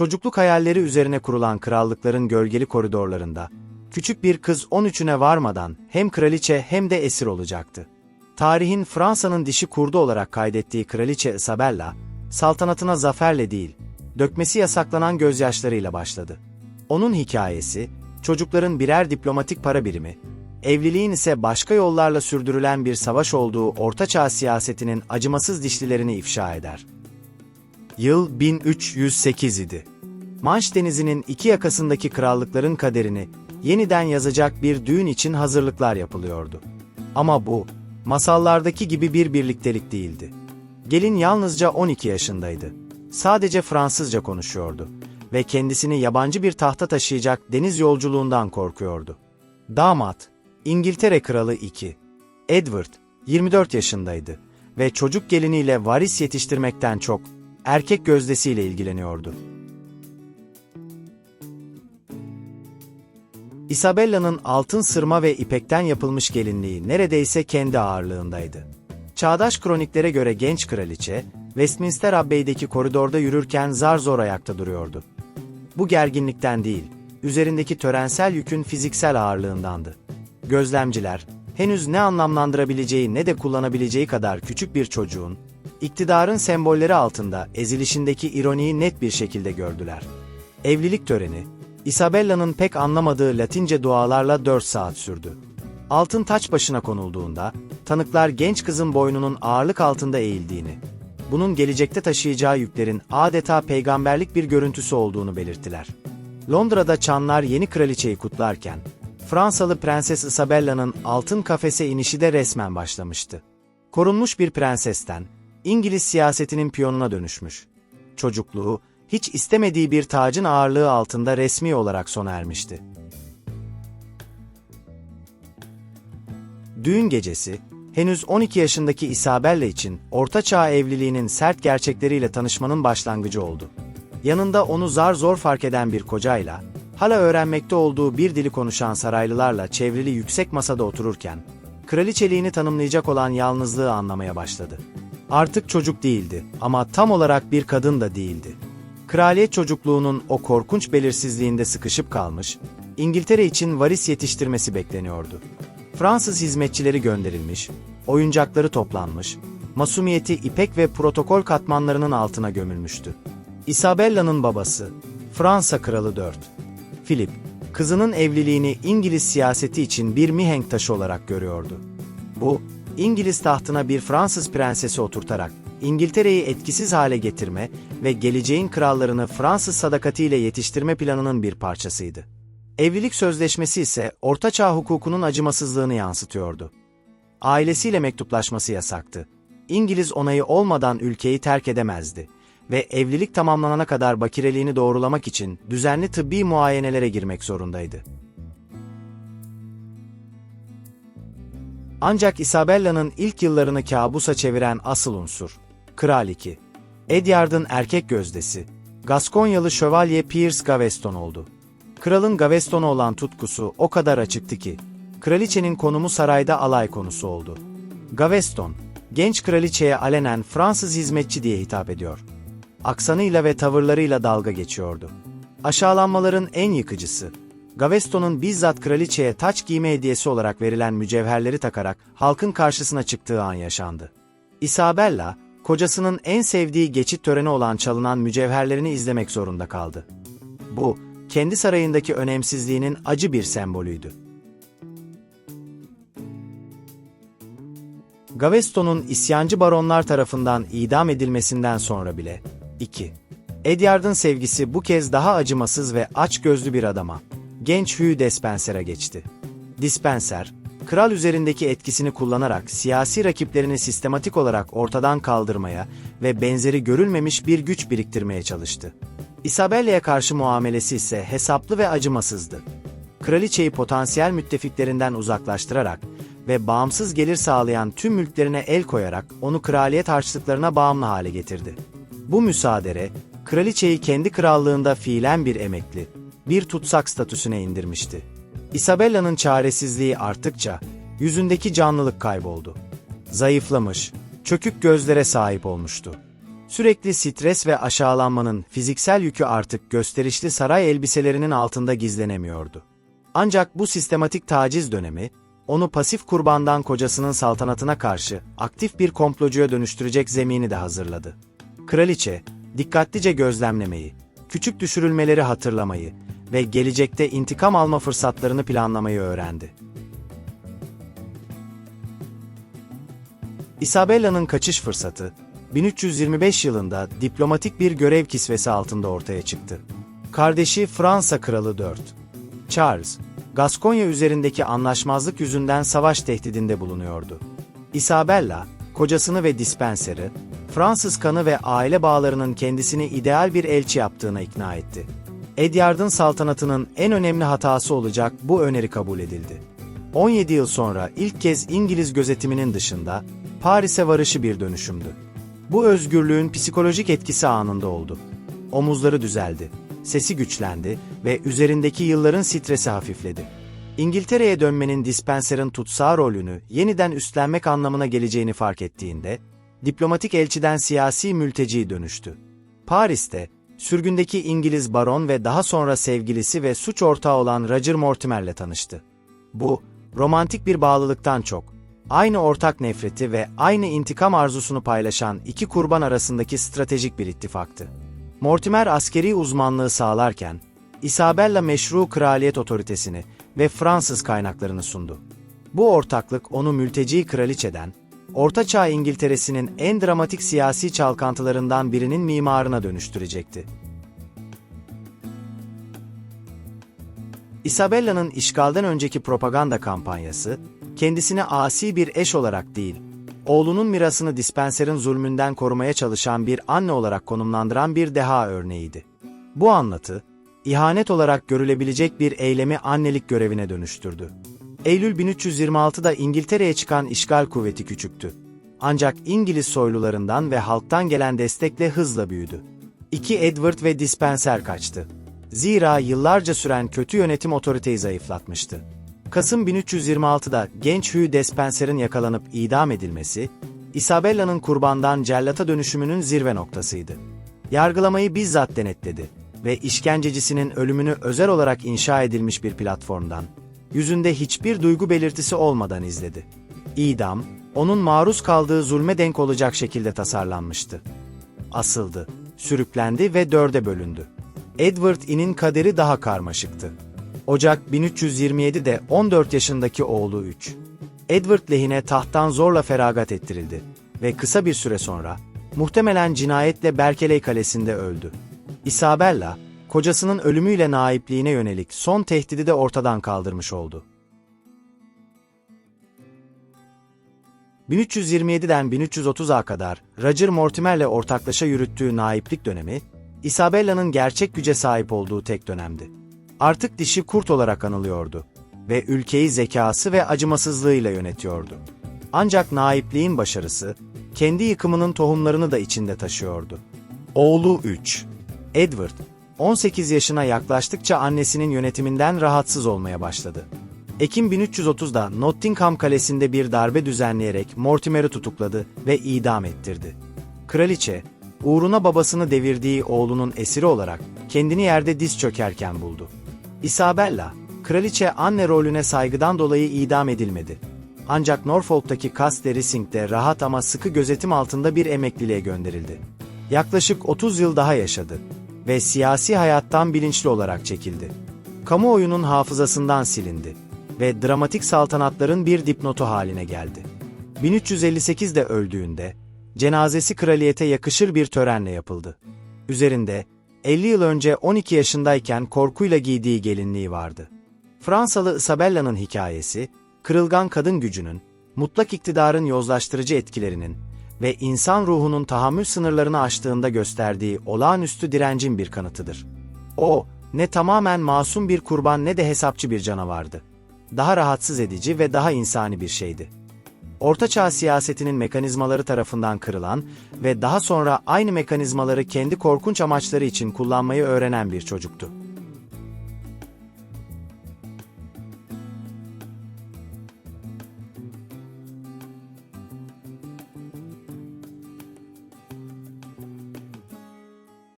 Çocukluk hayalleri üzerine kurulan krallıkların gölgeli koridorlarında, küçük bir kız 13'üne varmadan hem kraliçe hem de esir olacaktı. Tarihin Fransa'nın dişi kurdu olarak kaydettiği kraliçe Isabella, saltanatına zaferle değil, dökmesi yasaklanan gözyaşlarıyla başladı. Onun hikayesi, çocukların birer diplomatik para birimi, evliliğin ise başka yollarla sürdürülen bir savaş olduğu ortaçağ siyasetinin acımasız dişlilerini ifşa eder. Yıl 1308 idi. Manş Denizi'nin iki yakasındaki krallıkların kaderini yeniden yazacak bir düğün için hazırlıklar yapılıyordu. Ama bu, masallardaki gibi bir birliktelik değildi. Gelin yalnızca 12 yaşındaydı. Sadece Fransızca konuşuyordu ve kendisini yabancı bir tahta taşıyacak deniz yolculuğundan korkuyordu. Damat, İngiltere Kralı 2. Edward, 24 yaşındaydı ve çocuk geliniyle varis yetiştirmekten çok erkek gözdesiyle ilgileniyordu. Isabella'nın altın sırma ve ipekten yapılmış gelinliği neredeyse kendi ağırlığındaydı. Çağdaş kroniklere göre genç kraliçe, Westminster Abbey'deki koridorda yürürken zar zor ayakta duruyordu. Bu gerginlikten değil, üzerindeki törensel yükün fiziksel ağırlığındandı. Gözlemciler, henüz ne anlamlandırabileceği ne de kullanabileceği kadar küçük bir çocuğun, iktidarın sembolleri altında ezilişindeki ironiyi net bir şekilde gördüler. Evlilik töreni, Isabella'nın pek anlamadığı Latince dualarla 4 saat sürdü. Altın taç başına konulduğunda, tanıklar genç kızın boynunun ağırlık altında eğildiğini, bunun gelecekte taşıyacağı yüklerin adeta peygamberlik bir görüntüsü olduğunu belirttiler. Londra'da çanlar yeni kraliçeyi kutlarken, Fransalı Prenses Isabella'nın altın kafese inişi de resmen başlamıştı. Korunmuş bir prensesten, İngiliz siyasetinin piyonuna dönüşmüş. Çocukluğu, hiç istemediği bir tacın ağırlığı altında resmi olarak sona ermişti. Düğün gecesi, henüz 12 yaşındaki Isabella için ortaçağ evliliğinin sert gerçekleriyle tanışmanın başlangıcı oldu. Yanında onu zar zor fark eden bir kocayla, hala öğrenmekte olduğu bir dili konuşan saraylılarla çevrili yüksek masada otururken, kraliçeliğini tanımlayacak olan yalnızlığı anlamaya başladı. Artık çocuk değildi ama tam olarak bir kadın da değildi. Kraliyet çocukluğunun o korkunç belirsizliğinde sıkışıp kalmış, İngiltere için varis yetiştirmesi bekleniyordu. Fransız hizmetçileri gönderilmiş, oyuncakları toplanmış, masumiyeti ipek ve protokol katmanlarının altına gömülmüştü. Isabella'nın babası, Fransa Kralı 4. Philip, kızının evliliğini İngiliz siyaseti için bir mihenk taşı olarak görüyordu. Bu, İngiliz tahtına bir Fransız prensesi oturtarak İngiltere'yi etkisiz hale getirme ve geleceğin krallarını Fransız sadakatiyle yetiştirme planının bir parçasıydı. Evlilik sözleşmesi ise ortaçağ hukukunun acımasızlığını yansıtıyordu. Ailesiyle mektuplaşması yasaktı. İngiliz onayı olmadan ülkeyi terk edemezdi ve evlilik tamamlanana kadar bakireliğini doğrulamak için düzenli tıbbi muayenelere girmek zorundaydı. Ancak Isabella'nın ilk yıllarını kabusa çeviren asıl unsur, Kral 2. Edyard'ın erkek gözdesi, Gaskonyalı şövalye Piers Gaveston oldu. Kralın Gaveston'a olan tutkusu o kadar açıktı ki, kraliçenin konumu sarayda alay konusu oldu. Gaveston, genç kraliçeye alenen Fransız hizmetçi diye hitap ediyor. Aksanıyla ve tavırlarıyla dalga geçiyordu. Aşağılanmaların en yıkıcısı, Gaveston'un bizzat kraliçeye taç giyme hediyesi olarak verilen mücevherleri takarak halkın karşısına çıktığı an yaşandı. Isabella, kocasının en sevdiği geçit töreni olan çalınan mücevherlerini izlemek zorunda kaldı. Bu, kendi sarayındaki önemsizliğinin acı bir sembolüydü. Gaveston'un isyancı baronlar tarafından idam edilmesinden sonra bile 2. Edyard'ın sevgisi bu kez daha acımasız ve açgözlü bir adama, genç Hugh Despenser'a geçti. Dispenser, kral üzerindeki etkisini kullanarak siyasi rakiplerini sistematik olarak ortadan kaldırmaya ve benzeri görülmemiş bir güç biriktirmeye çalıştı. Isabella'ya karşı muamelesi ise hesaplı ve acımasızdı. Kraliçeyi potansiyel müttefiklerinden uzaklaştırarak ve bağımsız gelir sağlayan tüm mülklerine el koyarak onu kraliyet harçlıklarına bağımlı hale getirdi. Bu müsaadere, kraliçeyi kendi krallığında fiilen bir emekli, bir tutsak statüsüne indirmişti. Isabella'nın çaresizliği arttıkça yüzündeki canlılık kayboldu. Zayıflamış, çökük gözlere sahip olmuştu. Sürekli stres ve aşağılanmanın fiziksel yükü artık gösterişli saray elbiselerinin altında gizlenemiyordu. Ancak bu sistematik taciz dönemi, onu pasif kurbandan kocasının saltanatına karşı aktif bir komplocuya dönüştürecek zemini de hazırladı. Kraliçe, dikkatlice gözlemlemeyi, küçük düşürülmeleri hatırlamayı ve gelecekte intikam alma fırsatlarını planlamayı öğrendi. Isabella'nın kaçış fırsatı, 1325 yılında diplomatik bir görev kisvesi altında ortaya çıktı. Kardeşi Fransa Kralı 4. Charles, Gaskonya üzerindeki anlaşmazlık yüzünden savaş tehdidinde bulunuyordu. Isabella, kocasını ve dispenserı, Fransız kanı ve aile bağlarının kendisini ideal bir elçi yaptığına ikna etti. Edyard'ın saltanatının en önemli hatası olacak bu öneri kabul edildi. 17 yıl sonra ilk kez İngiliz gözetiminin dışında Paris'e varışı bir dönüşümdü. Bu özgürlüğün psikolojik etkisi anında oldu. Omuzları düzeldi, sesi güçlendi ve üzerindeki yılların stresi hafifledi. İngiltere'ye dönmenin dispenserin tutsağı rolünü yeniden üstlenmek anlamına geleceğini fark ettiğinde, diplomatik elçiden siyasi mülteci dönüştü. Paris'te, sürgündeki İngiliz baron ve daha sonra sevgilisi ve suç ortağı olan Roger Mortimer'le tanıştı. Bu, romantik bir bağlılıktan çok, aynı ortak nefreti ve aynı intikam arzusunu paylaşan iki kurban arasındaki stratejik bir ittifaktı. Mortimer askeri uzmanlığı sağlarken, Isabella meşru kraliyet otoritesini ve Fransız kaynaklarını sundu. Bu ortaklık onu mülteci kraliçeden, Orta Çağ İngiltere'sinin en dramatik siyasi çalkantılarından birinin mimarına dönüştürecekti. Isabella'nın işgalden önceki propaganda kampanyası, kendisini asi bir eş olarak değil, oğlunun mirasını dispenserin zulmünden korumaya çalışan bir anne olarak konumlandıran bir deha örneğiydi. Bu anlatı, ihanet olarak görülebilecek bir eylemi annelik görevine dönüştürdü. Eylül 1326'da İngiltere'ye çıkan işgal kuvveti küçüktü. Ancak İngiliz soylularından ve halktan gelen destekle hızla büyüdü. İki Edward ve Dispenser kaçtı. Zira yıllarca süren kötü yönetim otoriteyi zayıflatmıştı. Kasım 1326'da genç Hugh Despenser'in yakalanıp idam edilmesi, Isabella'nın kurbandan cellata dönüşümünün zirve noktasıydı. Yargılamayı bizzat denetledi ve işkencecisinin ölümünü özel olarak inşa edilmiş bir platformdan, yüzünde hiçbir duygu belirtisi olmadan izledi. İdam, onun maruz kaldığı zulme denk olacak şekilde tasarlanmıştı. Asıldı, sürüklendi ve dörde bölündü. Edward In'in kaderi daha karmaşıktı. Ocak 1327'de 14 yaşındaki oğlu 3. Edward lehine tahttan zorla feragat ettirildi ve kısa bir süre sonra, muhtemelen cinayetle Berkeley Kalesi'nde öldü. Isabella, kocasının ölümüyle naipliğine yönelik son tehdidi de ortadan kaldırmış oldu. 1327'den 1330'a kadar Roger Mortimer'le ortaklaşa yürüttüğü naiplik dönemi, Isabella'nın gerçek güce sahip olduğu tek dönemdi. Artık dişi kurt olarak anılıyordu ve ülkeyi zekası ve acımasızlığıyla yönetiyordu. Ancak naipliğin başarısı, kendi yıkımının tohumlarını da içinde taşıyordu. Oğlu 3. Edward, 18 yaşına yaklaştıkça annesinin yönetiminden rahatsız olmaya başladı. Ekim 1330'da Nottingham Kalesi'nde bir darbe düzenleyerek Mortimer'i tutukladı ve idam ettirdi. Kraliçe, uğruna babasını devirdiği oğlunun esiri olarak kendini yerde diz çökerken buldu. Isabella, kraliçe anne rolüne saygıdan dolayı idam edilmedi. Ancak Norfolk'taki Castle Rising'de rahat ama sıkı gözetim altında bir emekliliğe gönderildi. Yaklaşık 30 yıl daha yaşadı ve siyasi hayattan bilinçli olarak çekildi. Kamuoyunun hafızasından silindi ve dramatik saltanatların bir dipnotu haline geldi. 1358'de öldüğünde, cenazesi kraliyete yakışır bir törenle yapıldı. Üzerinde, 50 yıl önce 12 yaşındayken korkuyla giydiği gelinliği vardı. Fransalı Isabella'nın hikayesi, kırılgan kadın gücünün, mutlak iktidarın yozlaştırıcı etkilerinin ve insan ruhunun tahammül sınırlarını aştığında gösterdiği olağanüstü direncin bir kanıtıdır. O, ne tamamen masum bir kurban ne de hesapçı bir canavardı. Daha rahatsız edici ve daha insani bir şeydi. Ortaçağ siyasetinin mekanizmaları tarafından kırılan ve daha sonra aynı mekanizmaları kendi korkunç amaçları için kullanmayı öğrenen bir çocuktu.